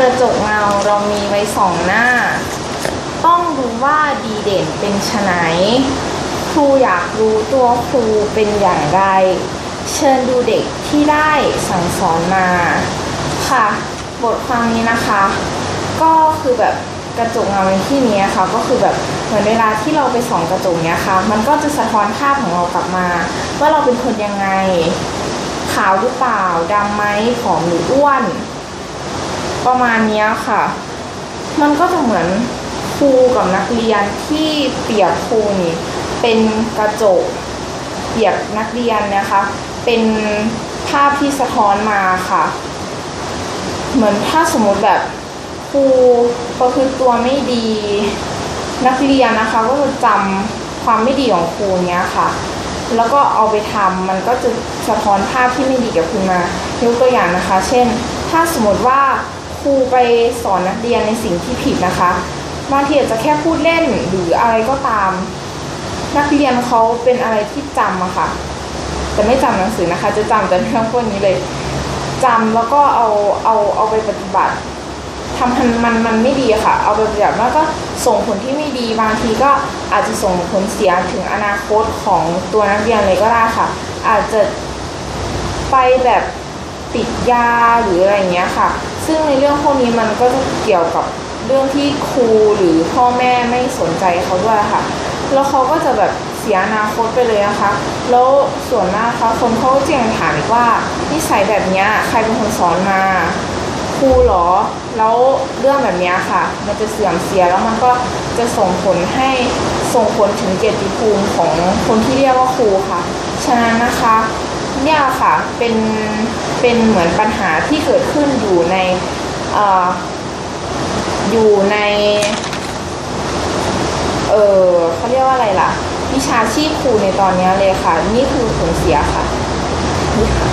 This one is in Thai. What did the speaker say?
กระจกเงาเรามีไว้สองหน้า ต้องดูว่าดีเด่นเป็นไฉนครูอยากรู้ตัวครูเป็นอย่างไร เชิญดูเด็กที่ได้สั่งสอนมา ค่ะ บทความนี้นะคะ ก็คือแบบกระจกเงาในที่นี้ค่ะก็คือแบบเหมือนเวลาที่เราไปส่องกระจกเนี้ยค่ะ มันก็จะสะท้อนภาพของเรากลับมา ว่าเราเป็นคนยังไง ขาวหรือเปล่าดำไหมผอมหรืออ้วน ประมาณนี้ค่ะ มันก็จะเหมือนครูกับนักเรียนที่เปรียบครูนี่เป็นกระจกเปรียบนักเรียนนะคะ เป็นภาพที่สะท้อนมาค่ะ เหมือนถ้าสมมติแบบครูประพฤติตัวไม่ดี นักเรียนนะคะก็จะจำความไม่ดีของครูเนี้ยค่ะ แล้วก็เอาไปทำมันก็จะสะท้อนภาพที่ไม่ดีกับคุณมายกตัวอย่างนะคะ เช่น ถ้าสมมติว่า ครูไปสอนนักเรียนในสิ่งที่ผิดนะคะบางทีอาจจะแค่พูดเล่นหรืออะไรก็ตาม นักเรียนเขาเป็นอะไรที่จำอะค่ะแต่ไม่จำหนังสือนะคะ จะจำแต่เรื่องพวกนี้เลยจำแล้วก็เอาเอาเอาไปปฏิบัติทำมันมันมันไม่ดีค่ะ เอาไปปฏิบัติแล้วก็ส่งผลที่ไม่ดีบางทีก็อาจจะส่งผลเสียถึงอนาคตของตัวนักเรียนเลยก็ได้ค่ะ อาจจะไปแบบติดยาหรืออะไรเงี้ยค่ะ ซึ่งในเรื่องพวกนี้มันก็จะเกี่ยวกับเรื่องที่ครูหรือพ่อแม่ไม่สนใจเขาด้วยค่ะ แล้วเขาก็จะแบบเสียอนาคตไปเลยนะคะ แล้วส่วนมากคะคนเขาก็จะยังถามอีกว่านิสัยแบบนี้ใครเป็นคนสอนมาครูเหรอ แล้วเรื่องแบบนี้ค่ะ มันจะเสื่อมเสียแล้วมันก็จะส่งผลให้ส่งผลถึงเกียรติภูมิของคนที่เรียกว่าครูค่ะ ฉะนั้นนะคะ เนี่ค่ะ เป็นเป็นเหมือนปัญหาที่เกิดขึ้นอยู่ในออยู่ใน เออเขาเรียกว่าอะไรล่ะ วิชาชีพครูในตอนนี้เลยค่ะ นี่คือผลเสียค่ะนี่ค่ะ